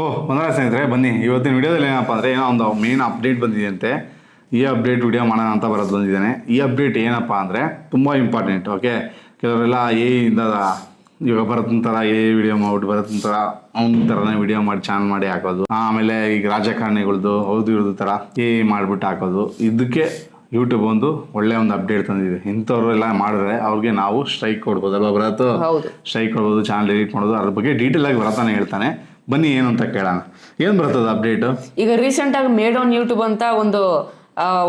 ಓ ಮೊದಲ ಸ್ನೇಹಿತರೆ ಬನ್ನಿ. ಇವತ್ತಿನ ವಿಡಿಯೋದಲ್ಲಿ ಏನಪ್ಪ ಅಂದರೆ ಏನೋ ಒಂದು ಮೇನ್ ಅಪ್ಡೇಟ್ ಬಂದಿದೆಯಂತೆ. ಈ ಅಪ್ಡೇಟ್ ವಿಡಿಯೋ ಮಾಡೋಣ ಅಂತ ಬರೋದು ಬಂದಿದ್ದಾನೆ. ಈ ಅಪ್ಡೇಟ್ ಏನಪ್ಪ ಅಂದರೆ ತುಂಬ ಇಂಪಾರ್ಟೆಂಟ್ ಓಕೆ ಕೆಲವರೆಲ್ಲ ಏ ಇಂದ ಇವಾಗ ಬರತ್ತಿನ ಥರ ಏ ವಿಡಿಯೋ ಮಾಡ್ಬಿಟ್ಟು ಬರತ್ತಿನ ಥರ ಅವ್ನ ಥರನೇ ವಿಡಿಯೋ ಮಾಡಿ ಚಾನಲ್ ಮಾಡಿ ಹಾಕೋದು. ಆಮೇಲೆ ಈಗ ರಾಜಕಾರಣಿಗಳದ್ದು ಹೌದು ಇರೋದು ಥರ ಏ ಮಾಡಿಬಿಟ್ಟು ಹಾಕೋದು. ಇದಕ್ಕೆ ಯೂಟ್ಯೂಬ್ ಒಂದು ಒಳ್ಳೆ ಒಂದು ಅಪ್ಡೇಟ್ ತಂದಿದೆ. ಇಂಥವ್ರು ಎಲ್ಲ ಮಾಡಿದ್ರೆ ಅವ್ರಿಗೆ ನಾವು ಸ್ಟ್ರೈಕ್ ಬರತ್ತು ಹೌದು. ಸ್ಟ್ರೈಕ್ ಕೊಡ್ಬೋದು ಚಾನಲ್ ಎಡಿಟ್ ಮಾಡೋದು ಅದ್ರ ಬಗ್ಗೆ ಡೀಟೇಲ್ ಆಗಿ ಬರತಾನೆ ಹೇಳ್ತಾನೆ. ಬನ್ನಿ ಏನು ಅಂತ ಕೇಳೋಣ. ಏನು ಬರ್ತದೆ ಅಪ್ಡೇಟ್ ಈಗ ರೀಸೆಂಟ್ ಆಗಿ ಮೇಡ್ ಆನ್ ಯೂಟ್ಯೂಬ್ ಅಂತ ಒಂದು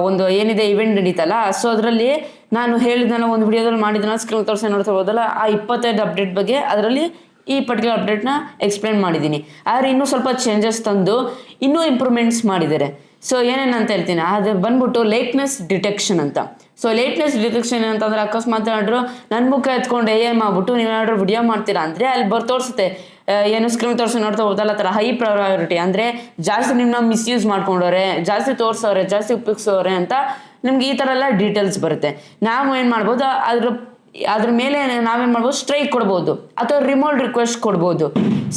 ಒಂದು ಏನಿದೆ ಇವೆಂಟ್ ನಡೀತಲ್ಲ ಸೊ ಅದರಲ್ಲಿ ನಾನು ಹೇಳಿದ್ನಲ್ಲ ಒಂದು ವಿಡಿಯೋದಲ್ಲಿ ಮಾಡಿದ್ನ ಸ್ಕ್ರೀನ್ ತೋರಿಸಿ ನೋಡ್ತಾ ಹೋದಲ್ಲ ಆ ಇಪ್ಪತ್ತೈದು ಅಪ್ಡೇಟ್ ಬಗ್ಗೆ ಅದರಲ್ಲಿ ಈ ಪರ್ಟಿಕ್ಯುಲರ್ ಅಪ್ಡೇಟ್ನ ಎಕ್ಸ್ಪ್ಲೇನ್ ಮಾಡಿದ್ದೀನಿ. ಆದರೆ ಇನ್ನೂ ಸ್ವಲ್ಪ ಚೇಂಜಸ್ ತಂದು ಇನ್ನೂ ಇಂಪ್ರೂವ್ಮೆಂಟ್ಸ್ ಮಾಡಿದ್ದಾರೆ. ಸೊ ಏನೇನಂತ ಹೇಳ್ತೀನಿ ಅದು ಬಂದ್ಬಿಟ್ಟು ಲೇಟ್ನೆಸ್ ಡಿಟೆಕ್ಷನ್ ಅಂತ. ಸೊ ಲೇಟ್ನೆಸ್ ಡಿಟೆಕ್ಷನ್ ಏನಂತಂದ್ರೆ ಅಕಸ್ಮಾತ್ ಏನಾದ್ರು ನನ್ನ ಮುಖ ಎತ್ಕೊಂಡು ಏ ಮಾಡ್ಬಿಟ್ಟು ನೀವು ಏನಾದ್ರು ವಿಡಿಯೋ ಮಾಡ್ತೀರಾ ಅಂದರೆ ಅಲ್ಲಿ ಬರ್ ತೋರಿಸುತ್ತೆ. ಆ, ಏನು ಸ್ಕ್ರೀನ್ ತೋರಿಸಿ ನೋಡ್ತಾ ಹೋದಲ್ಲ ಹೈ ಪ್ರಯಾರಿಟಿ ಅಂದರೆ ಜಾಸ್ತಿ ನಿಮ್ಮನ್ನ ಮಿಸ್ಯೂಸ್ ಮಾಡ್ಕೊಂಡವ್ರೆ, ಜಾಸ್ತಿ ತೋರಿಸೋರೆ ಜಾಸ್ತಿ ಉಪಯೋಗಿಸೋರೆ ಅಂತ ನಿಮ್ಗೆ ಈ ಥರ ಎಲ್ಲ ಡೀಟೇಲ್ಸ್ ಬರುತ್ತೆ. ನಾವು ಏನು ಮಾಡ್ಬೋದು, ಅದ್ರ ಅದ್ರ ಮೇಲೆ ನಾವೇನ್ ಮಾಡ್ಬೋದು ಸ್ಟ್ರೈಕ್ ಕೊಡ್ಬೋದು, ಅಥವಾ ರಿಮೋಲ್ ರಿಕ್ವೆಸ್ಟ್ ಕೊಡ್ಬೋದು.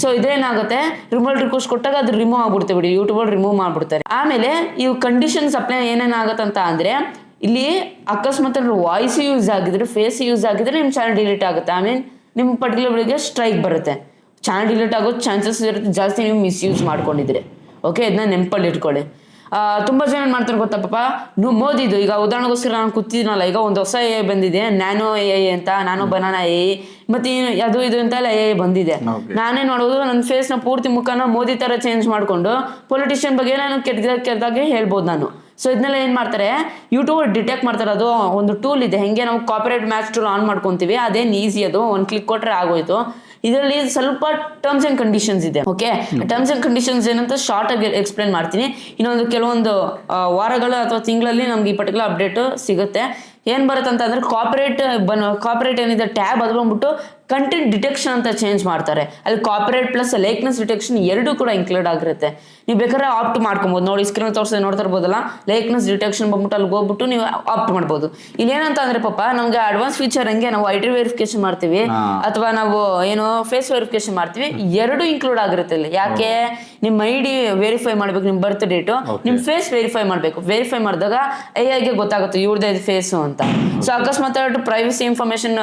ಸೊ ಇದೇನಾಗುತ್ತೆ ರಿಮೋಲ್ ರಿಕ್ವೆಸ್ಟ್ ಕೊಟ್ಟಾಗ ಅದು ರಿಮೂವ್ ಆಗ್ಬಿಡುತ್ತೆ ಬಿಡಿ ಯೂಟ್ಯೂಬಲ್ಲಿ ರಿಮೂವ್ ಮಾಡ್ಬಿಡ್ತಾರೆ. ಆಮೇಲೆ ಇವು ಕಂಡೀಷನ್ಸ್ ಅಪ್ಲೈ ಏನೇನಾಗತ್ತಂತ ಅಂದ್ರೆ, ಇಲ್ಲಿ ಅಕಸ್ಮಾತ್ ವಾಯ್ಸ್ ಯೂಸ್ ಆಗಿದ್ರೆ ಫೇಸ್ ಯೂಸ್ ಆಗಿದ್ರೆ ನಿಮ್ಮ ಚಾನಲ್ ಡಿಲೀಟ್ ಆಗುತ್ತೆ. ಐ ಮೀನ್ ನಿಮ್ಮ ಪರ್ಟಿಕ್ಯುಲರ್ ಸ್ಟ್ರೈಕ್ ಬರುತ್ತೆ. ಚಾನಲ್ ಡಿಲೀಟ್ ಆಗೋ ಚಾನ್ಸಸ್ ಇರುತ್ತೆ. ಜಾಸ್ತಿ ನೀವು ಮಿಸ್ಯೂಸ್ ಮಾಡ್ಕೊಂಡಿದ್ರೆ ಓಕೆ ಇದನ್ನ ನೆನಪಲ್ಲಿ ಇಟ್ಕೊಳ್ಳಿ. ತುಂಬಾ ಜನ ಏನ್ ಮಾಡ್ತಾರೆ ಗೊತ್ತಪ್ಪ ನೀವು ಮೋದಿದು. ಈಗ ಉದಾಹರಣೆಗೋಸ್ಕರ ನಾನು ಕೂತಿದ್ನಲ್ಲ ಈಗ ಒಂದು ಹೊಸ ಎ ಬಂದಿದೆ. ನ್ಯಾನೋ ಎ ಅಂತ ನಾನು ಬನಾನಾ ಎ ಮತ್ತೆ ಅದು ಇದು ಅಂತ ಎಲ್ಲ ಎ ಬಂದಿದೆ. ನಾನೇ ನಾನೇನ್ ಮಾಡೋದು ನನ್ನ ನ ಪೂರ್ತಿ ಮುಖನ ಮೋದಿ ತರ ಚೇಂಜ್ ಮಾಡ್ಕೊಂಡು ಪೊಲಿಟಿಷಿಯನ್ ಬಗ್ಗೆ ನಾನು ಕೆಟ್ಟ ಕೆಟ್ಟದಾಗೆ ಹೇಳ್ಬೋದು ನಾನು. ಸೊ ಇದನ್ನೆಲ್ಲ ಏನು ಮಾಡ್ತಾರೆ? ಯೂಟ್ಯೂಬ್ ಡಿಟೆಕ್ಟ್ ಮಾಡ್ತಾರೆ. ಅದು ಒಂದು ಟೂಲ್ ಇದೆ. ಹೆಂಗೆ ನಾವು ಕಾಪರೇಟ್ ಮ್ಯಾಚ್ ಟೂಲ್ ಆನ್ ಮಾಡ್ಕೊಂತೀವಿ. ಅದೇನು ಈಸಿ ಅದು. ಒಂದು ಕ್ಲಿಕ್ ಕೊಟ್ರೆ ಆಗೋಯ್ತು. ಇದರಲ್ಲಿ ಸ್ವಲ್ಪ ಟರ್ಮ್ಸ್ ಅಂಡ್ ಕಂಡೀಷನ್ಸ್ ಇದೆ ಓಕೆ ಟರ್ಮ್ಸ್ ಅಂಡ್ ಕಂಡೀಷನ್ಸ್ ಏನಂತ ಶಾರ್ಟ್ ಆಗಿ ಎಕ್ಸ್ಪ್ಲೇನ್ ಮಾಡ್ತೀನಿ. ಇನ್ನೊಂದು ಕೆಲವೊಂದು ವಾರಗಳು ಅಥವಾ ತಿಂಗಳಲ್ಲಿ ನಮ್ಗೆ ಈ ಪರ್ಟಿಕ್ಯುಲರ್ ಅಪ್ಡೇಟ್ ಸಿಗುತ್ತೆ. ಏನ್ ಬರುತ್ತೆ ಅಂತ ಅಂದ್ರೆ ಕಾಪರೇಟ್ ಬನ್ ಕಾಪರೇಟ್ ಏನಿದೆ ಟ್ಯಾಬ್ ಅದು ಬಂದ್ಬಿಟ್ಟು ಕಂಟೆಂಟ್ ಡಿಟೆಕ್ಷನ್ ಅಂತ ಚೇಂಜ್ ಮಾಡ್ತಾರೆ. ಅಲ್ಲಿ ಕಾಪರೇಟ್ ಪ್ಲಸ್ ಲೇಕ್ನೆಸ್ ಡಿಟೆಕ್ಷನ್ ಎರಡೂ ಕೂಡ ಇನ್ಕ್ಲೂಡ್ ಆಗಿರುತ್ತೆ. ನೀವು ಬೇಕಾದ್ರೆ ಆಪ್ಟ್ ಮಾಡ್ಕೊಬೋದು. ನೋಡಿ ಸ್ಕ್ರೀನ್ ತೋರಿಸಿ ನೋಡ್ತಾ ಇರ್ಬೋದಲ್ಲ ಲೇಕ್ನೆಸ್ ಡಿಟೆಕ್ಷನ್ ಬಂದ್ಬಿಟ್ಟು ಅಲ್ಲಿ ಹೋಗ್ಬಿಟ್ಟು ನೀವು ಆಪ್ಟ್ ಮಾಡ್ಬೋದು. ಇಲ್ಲಿ ಏನಂತ ಅಂದ್ರೆ ಪಾಪ ನಮ್ಗೆ ಅಡ್ವಾನ್ಸ್ ಫೀಚರ್ ಹಂಗೆ ನಾವು ಐ ಟಿ ವೆರಿಫಿಕೇಶನ್ ಮಾಡ್ತೀವಿ ಅಥವಾ ನಾವು ಏನು ಫೇಸ್ ವೆರಿಫಿಕೇಶನ್ ಮಾಡ್ತೀವಿ ಎರಡು ಇನ್ಕ್ಲೂಡ್ ಆಗಿರುತ್ತೆ ಇಲ್ಲಿ ಯಾಕೆ? ನಿಮ್ಮ ಐ ಡಿ ವೆರಿಫೈ ಮಾಡ್ಬೇಕು ನಿಮ್ಮ ಬರ್ತ್ ಡೇಟು ನಿಮ್ಮ ಫೇಸ್ ವೆರಿಫೈ ಮಾಡಬೇಕು. ವೆರಿಫೈ ಮಾಡಿದಾಗ ಐಗೆ ಗೊತ್ತಾಗುತ್ತೆ ಇವ್ರದ್ದು ಫೇಸ್ ಫೇಸು ಅಂತ. ಸೊ ಅಕಸ್ಮಾತ್ ಪ್ರೈವಸಿ ಇನ್ಫಾರ್ಮೇಶನ್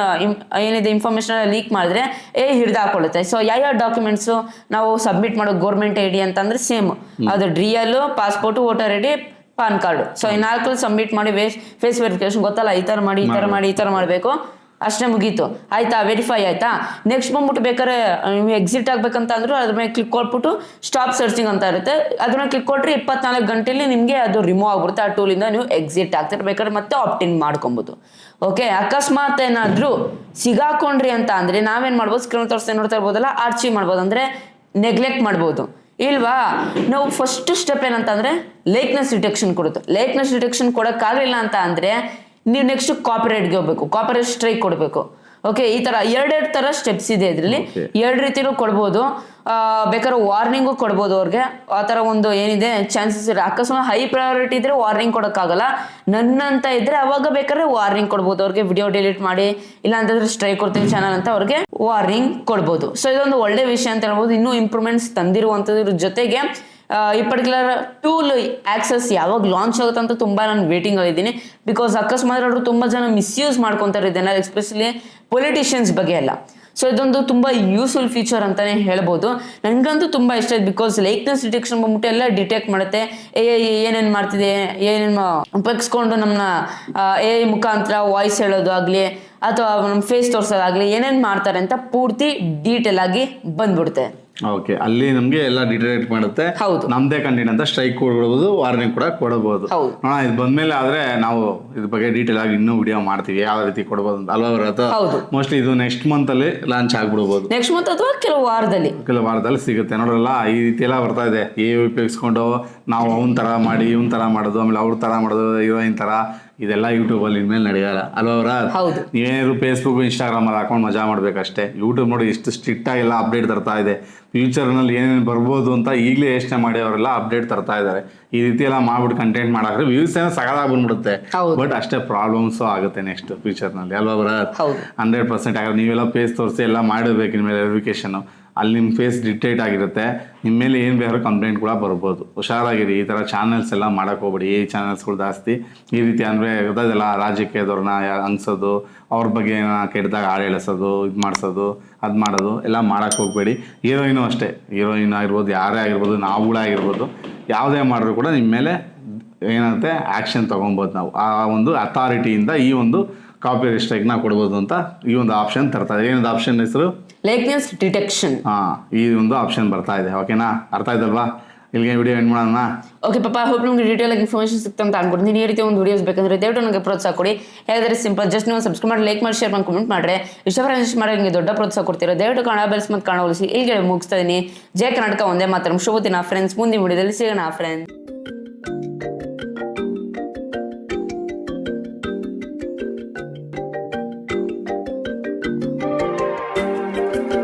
ಏನಿದೆ ಇನ್ಫಾರ್ಮೇಶನ್ ಲೀಕ್ ಮಾಡಿದ್ರೆ ಏ ಹಿಡ್ದಾಕೊಳ್ಳುತ್ತೆ. ಸೊ ಯಾವ ಡಾಕ್ಯುಮೆಂಟ್ಸು ನಾವು ಸಬ್ಮಿಟ್ ಮಾಡೋ ಗೌರ್ಮೆಂಟ್ ಐ ಡಿ ಅಂತಂದ್ರೆ ಸೇಮ್ ಅದು real passport voter I D PAN card so ಈ ನಾಲ್ಕು ಸಬ್ಮಿಟ್ ಮಾಡಿ ಫೇಸ್ ಫೇಸ್ ವೆರಿಫಿಕೇಶನ್ ಗೊತ್ತಲ್ಲ? ಈ ಥರ ಮಾಡಿ ಈ ಥರ ಮಾಡಿ. ಈ ಥರ ಮಾಡಬೇಕು. ಅಷ್ಟೇ ಮುಗೀತು. ಆಯ್ತಾ ವೆರಿಫೈ ಆಯ್ತಾ? ನೆಕ್ಸ್ಟ್ ಬಂದ್ಬಿಟ್ಟು ಬೇಕಾದ್ರೆ ನೀವು ಎಕ್ಸಿಟ್ ಆಗ್ಬೇಕಂತ ಅಂದ್ರೆ ಅದ್ರ ಮೇಲೆ ಕ್ಲಿಕ್ ಕೊಟ್ಬಿಟ್ಟು ಸ್ಟಾಪ್ ಸರ್ಚಿಂಗ್ ಅಂತ ಇರುತ್ತೆ. ಅದ್ರ ಮೇಲೆ ಕ್ಲಿಕ್ ಕೊಟ್ರೆ ಇಪ್ಪತ್ನಾಲ್ಕು ಗಂಟೆಲಿ ನಿಮಗೆ ಅದು ರಿಮೂವ್ ಆಗ್ಬಿಡುತ್ತೆ. ಆ ಟೂಲಿಂದ ನೀವು ಎಕ್ಸಿಟ್ ಆಗ್ತಿರ್ಬೇಕಾದ್ರೆ ಮತ್ತೆ ಆಪ್ಟಿನ್ ಮಾಡ್ಕೊಬೋದು. ಓಕೆ ಅಕಸ್ಮಾತ್ ಏನಾದರೂ ಸಿಗಾಕೊಂಡ್ರಿ ಅಂತ ಅಂದ್ರೆ ನಾವೇನ್ ಮಾಡ್ಬೋದು? ಸ್ಕ್ರೀನ್ ತೋರಿಸ್ತೇ ನೋಡ್ತಾ ಇರ್ಬೋದಲ್ಲ ಆರ್ಚಿ ಮಾಡ್ಬೋದು. ಅಂದ್ರೆ ನೆಗ್ಲೆಕ್ಟ್ ಮಾಡ್ಬೋದು. ಇಲ್ವಾ? ನಾವು ಫಸ್ಟ್ ಸ್ಟೆಪ್ ಏನಂತ ಅಂದ್ರೆ ಲೇಕ್ನೆಸ್ ಡಿಟೆಕ್ಷನ್ ಕೊಡುತ್ತೆ. ಲೇಕ್ನೆಸ್ ಡಿಟೆಕ್ಷನ್ ಕೊಡೋಕ್ಕಾಗಲಿಲ್ಲ ಅಂತ ಅಂದ್ರೆ ನೀವು ನೆಕ್ಸ್ಟ್ ಕಾಪರೇಟ್ಗೆ ಹೋಗ್ಬೇಕು ಕಾಪರೇಟ್ ಸ್ಟ್ರೈಕ್ ಕೊಡಬೇಕು. ಓಕೆ ಈ ತರ ಎರಡೆರಡು ತರ ಸ್ಟೆಪ್ಸ್ ಇದೆ ಇದರಲ್ಲಿ. ಎರಡು ರೀತಿನೂ ಕೊಡ್ಬೋದು. ಆ, ಬೇಕಾದ್ರೆ ವಾರ್ನಿಂಗು ಕೊಡ್ಬೋದು ಅವ್ರಿಗೆ. ಆ ಥರ ಒಂದು ಏನಿದೆ ಚಾನ್ಸಸ್ ಇದೆ ಅಕಸ್ಮಾತ್ ಹೈ ಪ್ರಯಾರಿಟಿ ಇದ್ರೆ ವಾರ್ನಿಂಗ್ ಕೊಡೋಕ್ಕಾಗಲ್ಲ. ನನ್ನಂತ ಇದ್ರೆ ಅವಾಗ ಬೇಕಾದ್ರೆ ವಾರ್ನಿಂಗ್ ಕೊಡ್ಬೋದು. ಅವ್ರಿಗೆ ವಿಡಿಯೋ ಡಿಲೀಟ್ ಮಾಡಿ ಇಲ್ಲ ಅಂತಂದ್ರೆ ಸ್ಟ್ರೈಕ್ ಕೊಡ್ತೀನಿ ಚಾನಲ್ ಅಂತ ಅವ್ರಿಗೆ ವಾರ್ನಿಂಗ್ ಕೊಡ್ಬೋದು. ಸೊ ಇದೊಂದು ಒಳ್ಳೆ ವಿಷಯ ಅಂತ ಹೇಳ್ಬೋದು. ಇನ್ನೂ ಇಂಪ್ರೂವ್ಮೆಂಟ್ಸ್ ತಂದಿರುವಂಥದ್ರ ಜೊತೆಗೆ ಈ ಪರ್ಟಿಕ್ಯುಲರ್ ಟೂಲ್ ಆಕ್ಸಸ್ ಯಾವಾಗ ಲಾಂಚ್ ಆಗುತ್ತೆ ಅಂತ ತುಂಬ ನಾನು ವೇಟಿಂಗ್ ಇದ್ದೀನಿ. ಬಿಕಾಸ್ ಅಕಸ್ಮಾತ್ ಅವರು ತುಂಬ ಜನ ಮಿಸ್ಯೂಸ್ ಮಾಡ್ಕೊತಾರೆ ಇದನ್ನ ಎಸ್ಪೆಷಲಿ ಪೊಲಿಟಿಷಿಯನ್ಸ್ ಬಗ್ಗೆ ಎಲ್ಲ. ಸೊ ಇದೊಂದು ತುಂಬ ಯೂಸ್ಫುಲ್ ಫೀಚರ್ ಅಂತಾನೆ ಹೇಳ್ಬೋದು. ನನಗಂತೂ ತುಂಬ ಇಷ್ಟ ಆಯ್ತು. ಬಿಕಾಸ್ ಲೈಕ್ನೆಸ್ ಡಿಟೆಕ್ಷನ್ ಬಂದ್ಬಿಟ್ಟು ಎಲ್ಲ ಡಿಟೆಕ್ಟ್ ಮಾಡುತ್ತೆ. ಎ ಏನೇನು ಮಾಡ್ತಿದೆ, ಏನೇನು ಉಪಯೋಗಿಸ್ಕೊಂಡು ನಮ್ಮನ್ನ ಎ ಮುಖಾಂತರ ವಾಯ್ಸ್ ಹೇಳೋದು ಆಗಲಿ ಅಥವಾ ನಮ್ಮ ಫೇಸ್ ತೋರಿಸೋದಾಗಲಿ ಏನೇನು ಮಾಡ್ತಾರೆ ಅಂತ ಪೂರ್ತಿ ಡೀಟೇಲ್ ಆಗಿ ಬಂದ್ಬಿಡುತ್ತೆ. ಓಕೆ ಅಲ್ಲಿ ನಮಗೆ ಎಲ್ಲ ಡಿಟರೇಟ್ ಮಾಡುತ್ತೆ. ಹೌದು. ನಮ್ದೇ ಕಂಟೆಂಟ್ ಅಂತ ಸ್ಟ್ರೈಕ್ ಕೊಡ್ಬೋದು ವಾರ್ನಿಂಗ್ ಕೂಡ ಕೊಡಬಹುದು ಹೌದು. ನೋಡೋಣ ಇದು ಬಂದ್ಮೇಲೆ ಆದ್ರೆ ನಾವು ಇದ್ರ ಬಗ್ಗೆ ಡೀಟೇಲ್ ಆಗಿ ಇನ್ನೂ ವಿಡಿಯೋ ಮಾಡ್ತೀವಿ ಯಾವ ರೀತಿ ಕೊಡಬಹುದು ಅಂತ. ಅಲ್ವಾ ಬರತ್ತ ಹೌದು. ಮೋಸ್ಟ್ಲಿ ಇದು ನೆಕ್ಸ್ಟ್ ಮಂತ್ ಅಲ್ಲಿ ಲಾಂಚ್ ಆಗ್ಬಿಡ್ಬೋದು. ನೆಕ್ಸ್ಟ್ ಮಂತ್ ಅಥವಾ ಕೆಲವು ವಾರದಲ್ಲಿ? ಕೆಲವು ವಾರದಲ್ಲಿ ಸಿಗುತ್ತೆ. ನೋಡ್ರಲ್ಲ ಈ ರೀತಿ ಎಲ್ಲ ಬರ್ತಾ ಇದೆ. ಏ ಉಪಯೋಗಿಸ್ಕೊಂಡು ನಾವು ಅವ್ನ ತರ ಮಾಡಿ ಇವನ್ ತರ ಮಾಡೋದು ಆಮೇಲೆ ಅವ್ರ ತರ ಮಾಡೋದು ಹೀರೋಯಿನ್ ತರ. ಇದೆಲ್ಲ ಯೂಟ್ಯೂಬಲ್ಲಿ ಇನ್ಮೇಲೆ ನಡೆಯಲ್ಲ. ಅಲ್ವಾ ಅವ್ರ ಹೌದು. ನೀವೇನಾದ್ರು ಫೇಸ್ಬುಕ್ ಇನ್ಸ್ಟಾಗ್ರಾಮಲ್ಲಿ ಹಾಕೊಂಡು ಮಜಾ ಮಾಡ್ಬೇಕಷ್ಟೇ? ಯೂಟ್ಯೂಬ್ ನೋಡಿ ಇಷ್ಟು ಸ್ಟ್ರಿಕ್ಟ್ ಆಗಿ ಎಲ್ಲ ಅಪ್ಡೇಟ್ ತರ್ತಾ ಇದೆ. ಫ್ಯೂಚರ್ನಲ್ಲಿ ಏನೇನು ಬರ್ಬೋದು ಅಂತ ಈಗಲೇ ಯೋಚನೆ ಮಾಡಿ ಅವರೆಲ್ಲ ಅಪ್ಡೇಟ್ ತರ್ತಾ ಇದ್ದಾರೆ. ಈ ರೀತಿ ಎಲ್ಲ ಮಾಡ್ಬಿಟ್ಟು ಕಂಟೆಂಟ್ ಮಾಡಾಕ್ರೆ ವ್ಯೂಸ್ ಏನೋ ಸಗದಾಗ ಬಂದ್ಬಿಡುತ್ತೆ. ಬಟ್ ಅಷ್ಟೇ ಪ್ರಾಬ್ಲಮ್ಸು ಆಗುತ್ತೆ ನೆಕ್ಸ್ಟ್ ಫ್ಯೂಚರ್ನಲ್ಲಿ ಅಲ್ವಾ ಬರ. ಹಂಡ್ರೆಡ್ ಪರ್ಸೆಂಟ್ ಆಗ ನೀವೆಲ್ಲ ಪೇಸ್ ತೋರಿಸಿ ಎಲ್ಲ ಮಾಡಬೇಕು ಇನ್ಮೇಲೆ ವೆರಿಫಿಕೇಶನ್ ಅಲ್ಲಿ ನಿಮ್ಮ ಫೇಸ್ ಡಿಟೇಟ್ ಆಗಿರುತ್ತೆ. ನಿಮ್ಮ ಮೇಲೆ ಏನು ಬೇಕಾದ್ರೂ ಕಂಪ್ಲೇಂಟ್ ಕೂಡ ಬರ್ಬೋದು. ಹುಷಾರಾಗಿರಿ, ಈ ಥರ ಚಾನಲ್ಸ್ ಎಲ್ಲ ಮಾಡೋಕೆ ಹೋಗ್ಬೇಡಿ. ಈ ಚಾನಲ್ಸ್ಗಳು ಜಾಸ್ತಿ. ಈ ರೀತಿ ಅಂದರೆ ಗೊತ್ತಾಯ್ತಲ್ಲ ರಾಜಕೀಯದವ್ರನ್ನ ಅನ್ಸೋದು, ಅವ್ರ ಬಗ್ಗೆ ಏನೋ ಕೆಟ್ಟದಾಗ ಹಾಡು ಇದು ಮಾಡಿಸೋದು, ಅದು ಮಾಡೋದು ಎಲ್ಲ ಮಾಡೋಕೆ ಹೋಗಬೇಡಿ. ಹೀರೋಯಿನು ಅಷ್ಟೇ. ಹೀರೋಯಿನ್ ಆಗಿರ್ಬೋದು, ಯಾರೇ ಆಗಿರ್ಬೋದು, ನಾವುಗಳೇ ಆಗಿರ್ಬೋದು, ಯಾವುದೇ ಮಾಡಿದ್ರು ಕೂಡ ನಿಮ್ಮ ಮೇಲೆ ಏನಂತೆ ಆ್ಯಕ್ಷನ್ ತೊಗೊಬೋದು ನಾವು. ಆ ಒಂದು ಅಥಾರಿಟಿಯಿಂದ ಈ ಒಂದು ಕಾಪಿ ನ ಕೊಡ್ಬೋದು ಅಂತ ಈ ಒಂದು ಆಪ್ಷನ್ ತರ್ತಾ ಇದೆ. ಏನದು ಆಪ್ಷನ್ ಹೆಸರು? ಲೈಕ್ನೆಸ್ ಡಿಟೆಕ್ಷನ್ ಹಾ ಈ ಒಂದು ಆಪ್ಷನ್ ಬರ್ತಾ ಇದೆ. ಓಕೆನಾ ಅರ್ಥ ಆಯ್ತಲ್ವಾ? ಇಲ್ಲಿಗೆ ವಿಡಿಯೋ ಎಂಡ್ ಮಾಡೋಣ? ಓಕೆ ಪಾಪ ಹೋಪ್ ನಿಮ್ಗೆ ಡೀಟೇಲ್ ಆಗಿ ಇನ್ಫಾರ್ಮೇಷನ್ ಸಿಗ್ತಾ ಅಂತ ಅನ್ಕೊಡ್ತೀನಿ. ಈ ರೀತಿ ಒಂದು ವಿಡಿಯೋಸ್ ಬೇಕಂದ್ರೆ ದಯವಿಟ್ಟು ನನಗೆ ಪ್ರೋತ್ಸಾಹ ಕೊಡಿ. ಹೇಳಿದ್ರೆ ಸಿಂಪಲ್ ಜಸ್ಟ್ ನೀವು ಸಬ್ಸ್ಕ್ರೈಬ್ ಮಾಡಿ ಲೈಕ್ ಮಾಡಿ ಶೇರ್ ಮಾಡಿ ಕಮೆಂಟ್ ಮಾಡ್ರೆ ಇಷ್ಟಪರ ಮಾಡಿ ನಿಮಗೆ ದೊಡ್ಡ ಪ್ರೋತ್ಸಾಹ ಕೊಡ್ತೀರಾ. ದಯವಿಟ್ಟು ಕನ್ನಡ ಬೆಲ್ಸ್ ಮತ್ತು ಕನ್ನಡ ಉಳಿಸಿ ಇಲ್ಲಿಗೆ ಮುಗಿಸ್ತಾ ಇದ್ದೀನಿ ಜಯ ಕರ್ನಾಟಕ ಒಂದೇ ಮಾತ್ರ ಶುಭ ದಿನ ಫ್ರೆಂಡ್ಸ್ ಮುಂದಿನ ವಿಡಿಯೋದಲ್ಲಿ ಸಿಗೋಣ ಫ್ರೆಂಡ್ಸ್